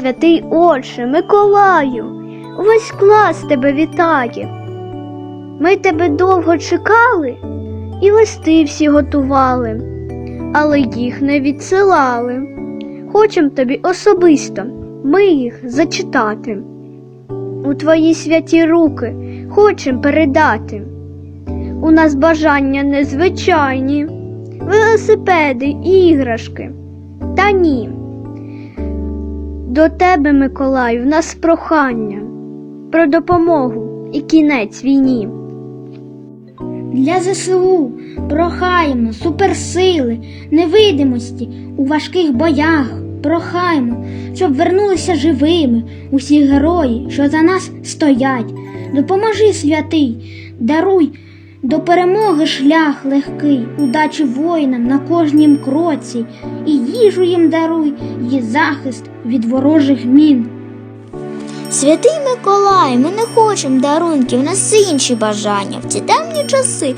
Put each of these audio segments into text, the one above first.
Святий Отче, Миколаю, весь клас тебе вітає. Ми тебе довго чекали і листи всі готували, але їх не відсилали. Хочем тобі особисто ми їх зачитати. У твої святі руки хочем передати. У нас бажання незвичайні, велосипеди, іграшки. Та ні. До тебе, Миколаю, в нас прохання про допомогу і кінець війні. Для ЗСУ прохаємо суперсили, невидимості у важких боях. Прохаємо, щоб вернулися живими усі герої, що за нас стоять. Допоможи, святий, даруй до перемоги шлях легкий, удачі воїнам на кожнім кроці, і їжу їм даруй, і захист від ворожих мін. Святий Миколай, ми не хочемо дарунків, у нас інші бажання. В ці темні часи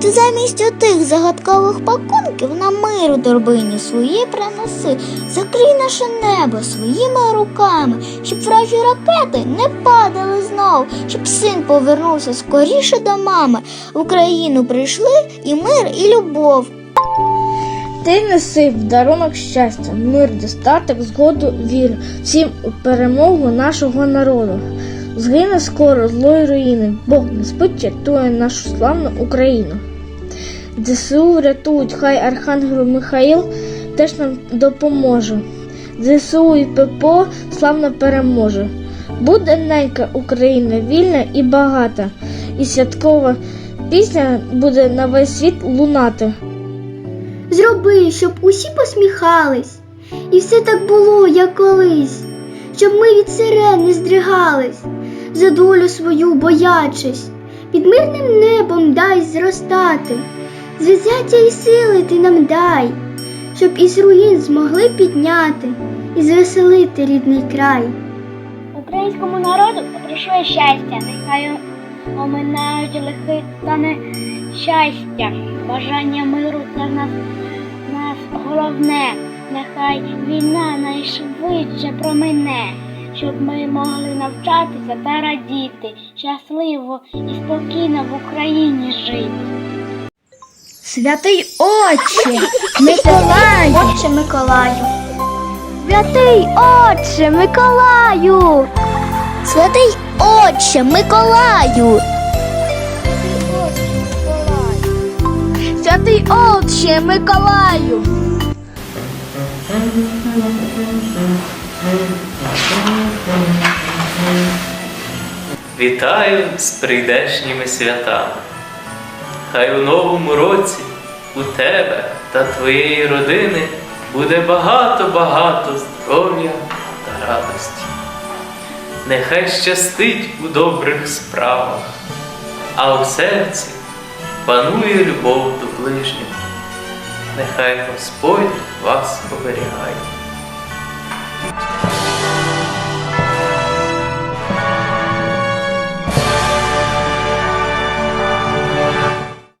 ти замість отих загадкових пакунків на миру торбині свої принеси, закрий наше небо своїми руками, щоб вражі ракети не падали знов, щоб син повернувся скоріше до мами. В Україну прийшли і мир, і любов. Ти неси в дарунок щастя, мир, достаток, згоду, віру, всім у перемогу нашого народу. Згине скоро злої руїни, Бог не спить, рятує нашу славну Україну. ЗСУ врятують, хай Архангел Михаїл теж нам допоможе. ЗСУ і ППО славно переможе. Буде ненька Україна вільна і багата, і святкова пісня буде на весь світ лунати. Зроби, щоб усі посміхались, і все так було, як колись, щоб ми від сирен не здригались, за долю свою боячись, під мирним небом дай зростати, звезяття і сили ти нам дай, щоб із руїн змогли підняти і звеселити рідний край. Українському народу прийшло щастя, нехай оминають лихи та нещастя. Бажання миру це в нас, нас головне. Нехай війна найшвидше промине, щоб ми могли навчатися та радіти, щасливо і спокійно в Україні жити. Святий Отче, Миколаю, Отче Миколаю. Святий Отче Миколаю. Святий Отче Миколаю! Святий Отче Миколаю. Вітаю з прийдешніми святами. Хай у новому році у тебе та твоєї родини буде багато-багато здоров'я та радості. Нехай щастить у добрих справах, а у серці панує любов до ближнього. Нехай Господь вас оберігає.